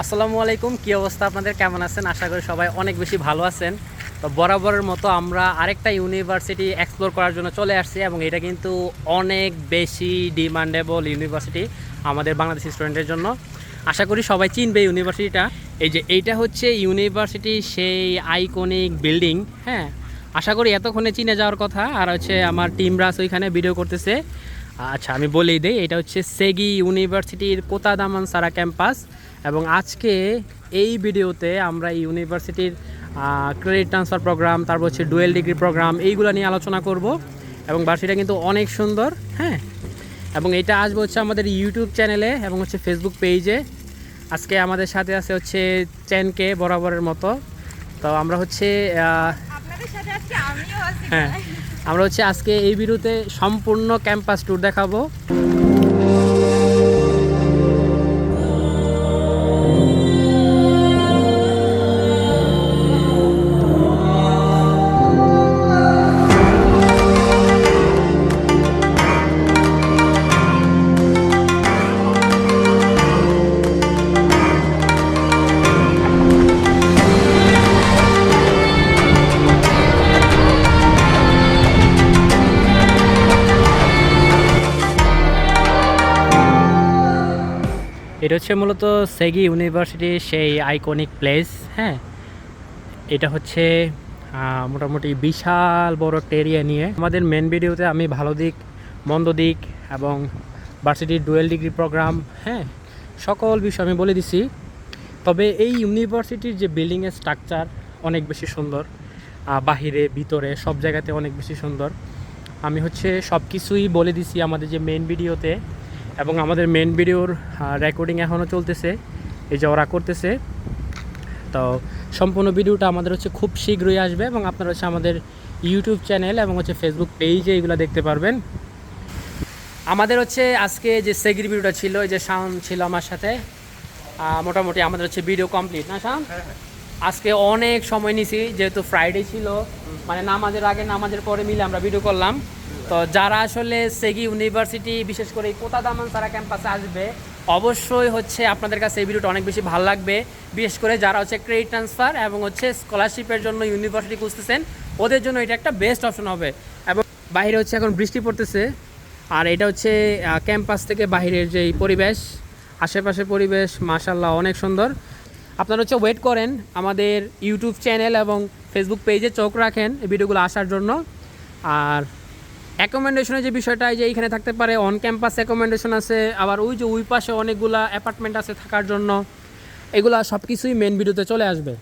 আসসালামু আলাইকুম, কী অবস্থা আপনাদের? কেমন আছেন? আশা করি সবাই অনেক বেশি ভালো আছেন। তো বরাবরের মতো আমরা আরেকটা ইউনিভার্সিটি এক্সপ্লোর করার জন্য চলে আসছি এবং এটা কিন্তু অনেক বেশি ডিমান্ডেবল ইউনিভার্সিটি আমাদের বাংলাদেশি স্টুডেন্টের জন্য। আশা করি সবাই চিনবে ইউনিভার্সিটিটা। এই যে এইটা হচ্ছে ইউনিভার্সিটি সেই আইকনিক বিল্ডিং হ্যাঁ? আশা করি এতক্ষণে চিনে যাওয়ার কথা। আর হচ্ছে আমার টিম রাস ওইখানে ভিডিও করতেছে। আচ্ছা আমি বলেই দিই এটা হচ্ছে সেগি ইউনিভার্সিটির কোতাদামান সারা ক্যাম্পাস। এবং আজকে এই ভিডিওতে আমরা এই ইউনিভার্সিটির ক্রেডিট ট্রান্সফার প্রোগ্রাম তারপর হচ্ছে ডুয়েল ডিগ্রি প্রোগ্রাম এইগুলো নিয়ে আলোচনা করব। এবং ভার্সিটিটা কিন্তু অনেক সুন্দর হ্যাঁ? এবং এটা আসবে হচ্ছে আমাদের ইউটিউব চ্যানেলে এবং হচ্ছে ফেসবুক পেজে আজকে আমাদের সাথে আছে হচ্ছে চ্যানকে বরাবরের মতো। তো আমরা হচ্ছে হ্যাঁ। আমরা হচ্ছে আজকে এই বিরুতে সম্পূর্ণ ক্যাম্পাস ট্যুর দেখাবো। এটা হচ্ছে মূলত সেগি ইউনিভার্সিটির সেই আইকনিক প্লেস হ্যাঁ? এটা হচ্ছে মোটামুটি বিশাল বড় একটা এরিয়া নিয়ে। আমাদের মেন ভিডিওতে আমি ভালো দিক, মন্দ দিক এবং ভার্সিটির ডুয়েল ডিগ্রি প্রোগ্রাম হ্যাঁ? সকল বিষয় আমি বলে দিছি। তবে এই ইউনিভার্সিটির যে বিল্ডিংয়ের স্ট্রাকচার অনেক বেশি সুন্দর। বাহিরে, ভিতরে, সব জায়গাতে অনেক বেশি সুন্দর। আমি হচ্ছে সব কিছুই বলে দিছি আমাদের যে মেন ভিডিওতে এবং আমাদের মেন ভিডিওর রেকর্ডিং এখনও চলতেছে। এই যে ওরা করতেছে। তো সম্পূর্ণ ভিডিওটা আমাদের হচ্ছে খুব শীঘ্রই আসবে এবং আপনারা হচ্ছে আমাদের ইউটিউব চ্যানেল এবং হচ্ছে ফেসবুক পেজে এগুলো দেখতে পারবেন। আমাদের হচ্ছে আজকে যে সেগির ভিডিওটা ছিল, এই যে সাউন্ড ছিল আমার সাথে মোটামুটি আমাদের হচ্ছে ভিডিও কমপ্লিট না সাউন্ড আজকে অনেক সময় নিছি, যেহেতু ফ্রাইডে ছিল। মানে নামাজের আগে, নামাজের পরে মিলে আমরা ভিডিও করলাম। তো যারা আসলে সেগি ইউনিভার্সিটি বিশেষ করে এই কোতাদামান সারা ক্যাম্পাসে আসবে, অবশ্যই হচ্ছে আপনাদের কাছে এই ভিডিওটা অনেক বেশি ভালো লাগবে। বিশেষ করে যারা হচ্ছে ক্রেডিট ট্রান্সফার এবং হচ্ছে স্কলারশিপের জন্য ইউনিভার্সিটি খুঁজতেছেন, ওদের জন্য এটা একটা বেস্ট অপশন হবে। এবং বাইরে হচ্ছে এখন বৃষ্টি পড়তেছে, আর এটা হচ্ছে ক্যাম্পাস থেকে বাইরের যে পরিবেশ, আশেপাশের পরিবেশ মাশাল্লাহ অনেক সুন্দর। আপনারা হচ্ছে ওয়েট করেন আমাদের ইউটিউব চ্যানেল এবং ফেসবুক পেজে চোখ রাখেন এই ভিডিওগুলো আসার জন্য। আর অ্যাকোমেন্ডেশনের যে বিষয়টা যে এইখানে থাকতে পারে অন ক্যাম্পাস অ্যাকোমেন্ডেশন আছে, আবার ওই যে ওই পাশে অনেকগুলা অ্যাপার্টমেন্ট আছে থাকার জন্য, এগুলা সব কিছুই মেন ভিডিওতে চলে আসবে।